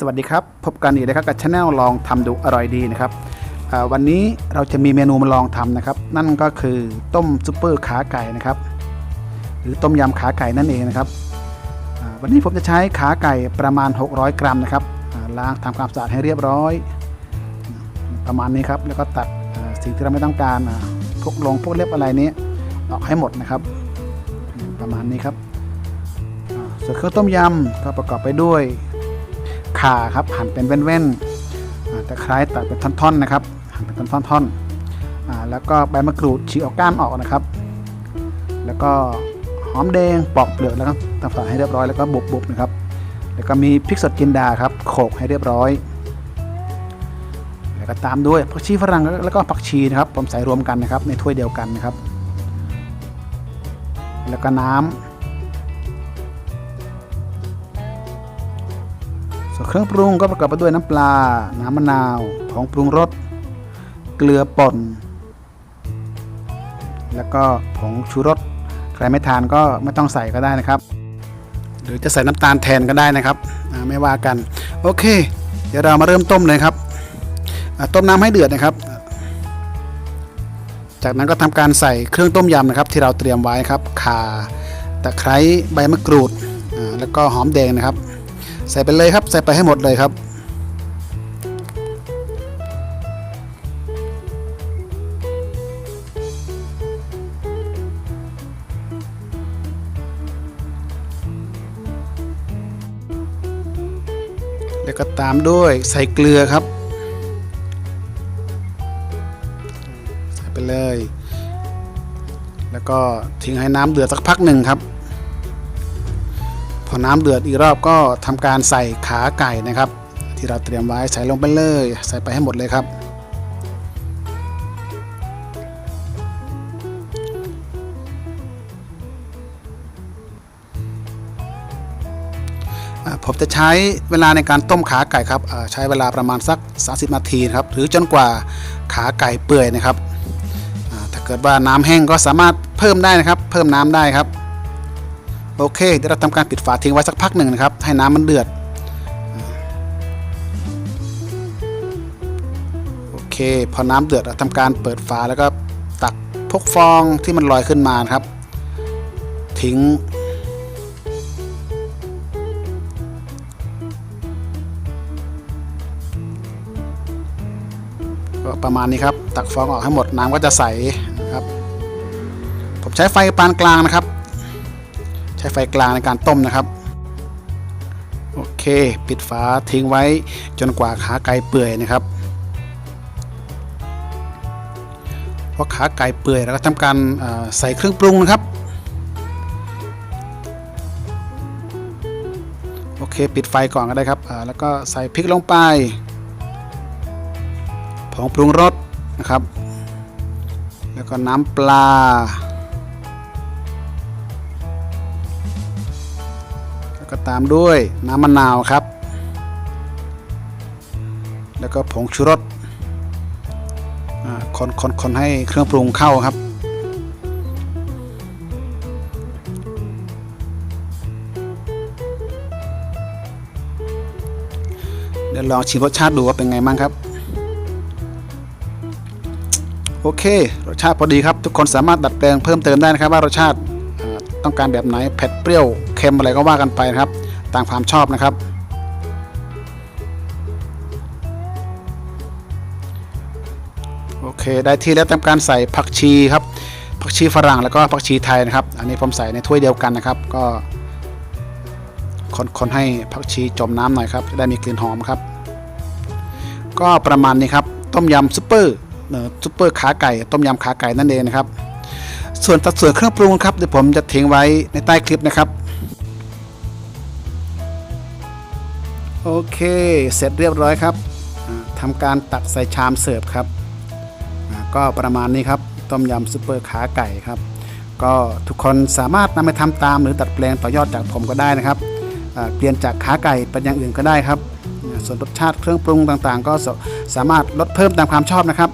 สวัสดีครับ พบกันอีกนะครับกับช anel ลองทำดูอร่อยดีนะครับวันนี้เราจะมีเมนูมาลองทำนะครับ นั่นก็คือต้มซุปเปอร์ขาไก่นะครับ หรือต้มยำขาไก่นั่นเองนะครับวันนี้ผมจะใช้ขาไก่ประมาณ 600 กรัมนะครับล้างทำความสะอาดให้เรียบร้อย ประมาณนี้ครับแล้วก็ตัดสิ่งที่เราไม่ต้องการพวกลงพวกเล็บอะไรนี้ออกให้หมดนะครับ ประมาณนี้ครับส่วนเครื่องต้มยำก็ประกอบไปด้วย ข่าครับหั่นเป็นแว่นๆตะไคร้ตัดเป็นท่อนๆนะครับหั่นเป็นท่อนๆแล้วก็ใบมะกรูดฉีกเอาก้านออกนะครับ แล้วก็หอมแดงปอกเปลือกแล้วก็ทำฝาให้เรียบร้อยแล้วก็บุบๆนะครับ แล้วก็มีพริกสดจินดาครับโขลกให้เรียบร้อย แล้วก็ตามด้วยผักชีฝรั่งแล้วก็ผักชีนะครับผมใส่รวมกันนะครับในถ้วยเดียวกันนะครับ แล้วก็น้ำ ส่วนเครื่องปรุงก็ประกอบไปด้วยน้ำปลา น้ำมะนาวผงปรุงรส เกลือป่น แล้วก็ผงชูรส ใครไม่ทานก็ไม่ต้องใส่ก็ได้นะครับ หรือจะใส่น้ำตาลแทนก็ได้นะครับไม่ว่ากัน โอเค เดี๋ยวเรามาเริ่มต้มเลยครับ ต้มน้ำให้เดือดนะครับ จากนั้นก็ทำการใส่เครื่องต้มยำนะครับ ที่เราเตรียมไว้ครับข่าตะไคร้ใบมะกรูดแล้วก็หอมแดงนะครับ ใส่ไปเลยครับ ใส่ไปให้หมดเลยครับ แล้วก็ตามด้วยใส่เกลือครับ ใส่ไปเลย แล้วก็ทิ้งให้น้ำเดือดสักพักหนึ่งครับ พอน้ำเดือดอีกรอบก็ทำการใส่ขาไก่นะครับ ที่เราเตรียมไว้ใส่ลงไปเลย ใส่ไปให้หมดเลยครับ ผมจะใช้เวลาในการต้มขาไก่ครับใช้เวลาประมาณสัก 30 นาทีครับหรือจนกว่าขาไก่เปื่อยนะครับถ้าเกิดว่าน้ำแห้งก็สามารถเพิ่มได้นะครับ เพิ่มน้ำได้ครับ โอเคเดี๋ยวเราทำการปิดฝาทิ้งไว้สักพักหนึ่งนะครับ ให้น้ำมันเดือด โอเค พอน้ำเดือดเราทำการเปิดฝาแล้วก็ตักพวกฟองที่มันลอยขึ้นมานครับ ทิ้งก็ประมาณนี้ครับ ตักฟองออกให้หมดน้ำก็จะใสครับ ผมใช้ไฟปานกลางนะครับ ใช้ไฟกลางในการต้มนะครับ โอเค ปิดฝาทิ้งไว้จนกว่าขาไก่เปื่อยนะครับพอขาไก่เปื่อยเราก็ทำการใส่เครื่องปรุงนะครับ โอเค ปิดไฟก่อนก็ได้ครับแล้วก็ใส่พริกลงไปผงปรุงรสนะครับ แล้วก็น้ำปลา แล้วก็ตามด้วยน้ำมะนาวครับ แล้วก็ผงชูรสอ่าคนคนคนให้เครื่องปรุงเข้าครับ เดี๋ยวลองชิมรสชาติดูว่าเป็นไงบ้างครับ โอเค รสชาติพอดีครับ ทุกคนสามารถดัดแปลงเพิ่มเติมได้นะครับว่ารสชาติต้องการแบบไหนเผ็ดเปรี้ยว ค็มอะไรก็ว่ากันไปนะครับตามความชอบนะครับ โอเคได้ที่แล้วทำการใส่ผักชีครับผักชีฝรั่งแล้วก็ผักชีไทยนะครับ อันนี้ผมใส่ในถ้วยเดียวกันนะครับ ก็คนคนให้ผักชีจมน้ำหน่อยครับจะได้มีกลิ่นหอมครับ ก็ประมาณนี้ครับ ต้มยำซุปเปอร์เอ่อซุปเปอร์ขาไก่ ต้มยำขาไก่นั่นเองนะครับ ส่วนสัดส่วนเครื่องปรุงครับเดี๋ยวผมจะทิ้งไว้ในใต้คลิปนะครับ โอเค เสร็จเรียบร้อยครับอ่าทำการตักใส่ชามเสิร์ฟครับก็ประมาณนี้ครับต้มยำซุปเปอร์ขาไก่ครับ ก็ทุกคนสามารถนำไปทำตามหรือดัดแปลงต่อยอดจากผมก็ได้นะครับเปลี่ยนจากขาไก่เป็นอย่างอื่นก็ได้ครับ ส่วนรสชาติเครื่องปรุงต่างๆ ก็สามารถลดเพิ่มตามความชอบนะครับ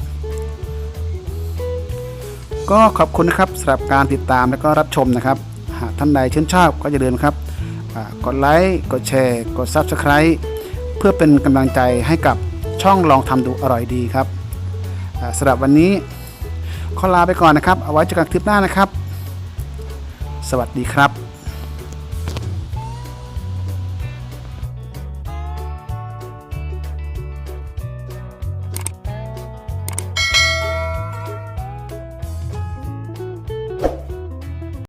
ก็ขอบคุณนะครับสำหรับการติดตามและก็รับชมนะครับ หากท่านใดชื่นชอบก็อย่าลืมครับ กดไลค์กดแชร์ กด Subscribe เพื่อเป็นกำลังใจให้กับช่องลองทำดูอร่อยดีครับสำหรับวันนี้ขอลาไปก่อนนะครับ เอาไว้เจอกันคลิปหน้านะครับ สวัสดีครับ